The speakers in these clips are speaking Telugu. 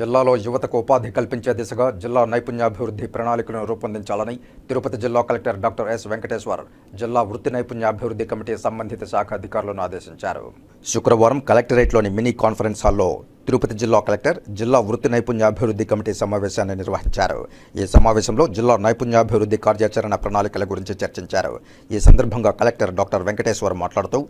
జిల్లాలో యువతకు ఉపాధి కల్పించే దిశగా జిల్లా నైపుణ్యాభివృద్ధి ప్రణాళికను రూపొందించాలని తిరుపతి జిల్లా కలెక్టర్ డాక్టర్ ఎస్ వెంకటేశ్వర్ జిల్లా వృత్తి నైపుణ్యాభివృద్ధి కమిటీ సంబంధిత శాఖ అధికారులను ఆదేశించారు. శుక్రవారం కలెక్టరేట్లోని మినీ కాన్ఫరెన్స్ హాల్లో తిరుపతి జిల్లా కలెక్టర్ జిల్లా వృత్తి నైపుణ్యాభివృద్ధి కమిటీ సమావేశాన్ని నిర్వహించారు. ఈ సమావేశంలో జిల్లా నైపుణ్యాభివృద్ధి కార్యాచరణ ప్రణాళికల గురించి చర్చించారు. ఈ సందర్భంగా కలెక్టర్ డాక్టర్ వెంకటేశ్వర్ మాట్లాడుతూ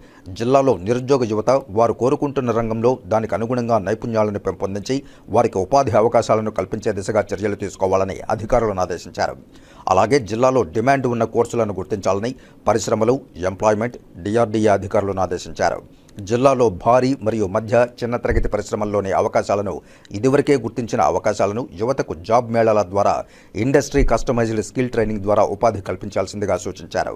జిల్లాలో నిరుద్యోగ యువత వారు కోరుకుంటున్న రంగంలో దానికి అనుగుణంగా నైపుణ్యాలను పెంపొందించి వారికి ఉపాధి అవకాశాలను కల్పించే దిశగా చర్యలు తీసుకోవాలని అధికారులను ఆదేశించారు. అలాగే జిల్లాలో డిమాండ్ ఉన్న కోర్సులను గుర్తించాలని పరిశ్రమలు ఎంప్లాయ్మెంట్ డిఆర్డీఏ అధికారులను ఆదేశించారు. జిల్లాలో భారీ మరియు మధ్య చిన్న తరగతి పరిశ్రమల్లోని అవకాశాలను ఇదివరకే గుర్తించిన అవకాశాలను యువతకు జాబ్ మేళాల ద్వారా ఇండస్ట్రీ కస్టమైజ్డ్ స్కిల్ ట్రైనింగ్ ద్వారా ఉపాధి కల్పించాల్సిందిగా సూచించారు.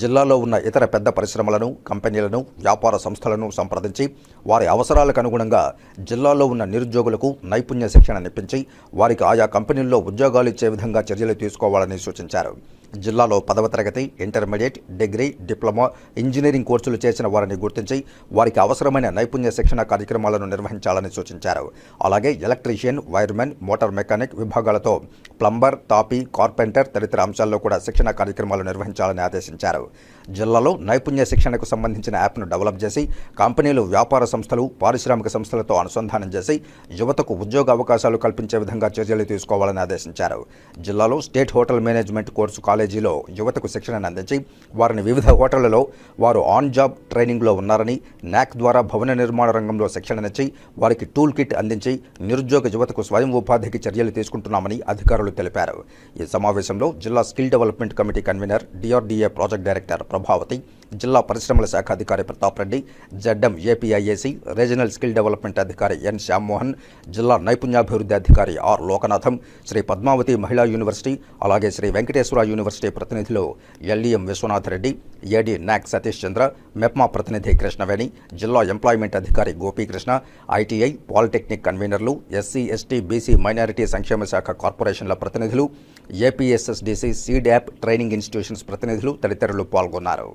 జిల్లాలో ఉన్న ఇతర పెద్ద పరిశ్రమలను కంపెనీలను వ్యాపార సంస్థలను సంప్రదించి వారి అవసరాలకు అనుగుణంగా జిల్లాలో ఉన్న నిరుద్యోగులకు నైపుణ్య శిక్షణ నిప్పించి వారికి ఆయా కంపెనీల్లో ఉద్యోగాలు ఇచ్చే విధంగా చర్యలు తీసుకోవాలని సూచించారు. జిల్లాలో పదవ తరగతి ఇంటర్మీడియట్ డిగ్రీ డిప్లొమా ఇంజనీరింగ్ కోర్సులు చేసిన వారిని గుర్తించి వారికి అవసరమైన నైపుణ్య శిక్షణ కార్యక్రమాలను నిర్వహించాలని సూచించారు. అలాగే ఎలక్ట్రీషియన్ వైర్మెన్ మోటార్ మెకానిక్ విభాగాలతో ప్లంబర్ తాపీ కార్పెంటర్ తదితర అంశాల్లో కూడా శిక్షణ కార్యక్రమాలు నిర్వహించాలని ఆదేశించారు. జిల్లాలో నైపుణ్య శిక్షణకు సంబంధించిన యాప్ను డెవలప్ చేసి కంపెనీలు వ్యాపార సంస్థలు పారిశ్రామిక సంస్థలతో అనుసంధానం చేసి యువతకు ఉద్యోగ అవకాశాలు కల్పించే విధంగా చర్యలు తీసుకోవాలని ఆదేశించారు. జిల్లాలో స్టేట్ హోటల్ మేనేజ్మెంట్ కోర్సు కాలేజీలో యువతకు శిక్షణను అందించి వారిని వివిధ హోటళ్ళలో వారు ఆన్ జాబ్ ట్రైనింగ్లో ఉన్నారని నాక్ ద్వారా భవన నిర్మాణ రంగంలో శిక్షణనిచ్చి వారికి టూల్ కిట్ అందించి నిరుద్యోగ యువతకు స్వయం ఉపాధికి చర్యలు తీసుకుంటున్నామని అధికారులు తెలిపారు. ఈ సమావేశంలో జిల్లా skill development committee convener DRDA project director Prabhavathi జిల్లా పరిశ్రమల శాఖ అధికారి Pratap Reddy ZM APIIC regional skill development అధికారి ఎన్ శ్యామ్మోహన్ జిల్లా నైపుణ్యాభివృద్ధి అధికారి ఆర్ లోకనాథం శ్రీ పద్మావతి మహిళా యూనివర్సిటీ అలాగే శ్రీ వెంకటేశ్వర యూనివర్సిటీ ప్రతినిధులు LEM Vishwanath Reddy AD NAC Satish Chandra MEPMA ప్రతినిధి కృష్ణవేణి జిల్లా ఎంప్లాయ్మెంట్ అధికారి గోపీకృష్ణ ఐటీఐ పాలిటెక్నిక్ కన్వీనర్లు ఎస్సీ ఎస్టీ బీసీ మైనారిటీ సంక్షేమ శాఖ కార్పొరేషన్ల ప్రతినిధులు ఏపీఎస్ఎస్డిసి సీడ్యాప్ ట్రైనింగ్ ఇన్స్టిట్యూషన్స్ ప్రతినిధులు తదితరులు పాల్గొన్నారు.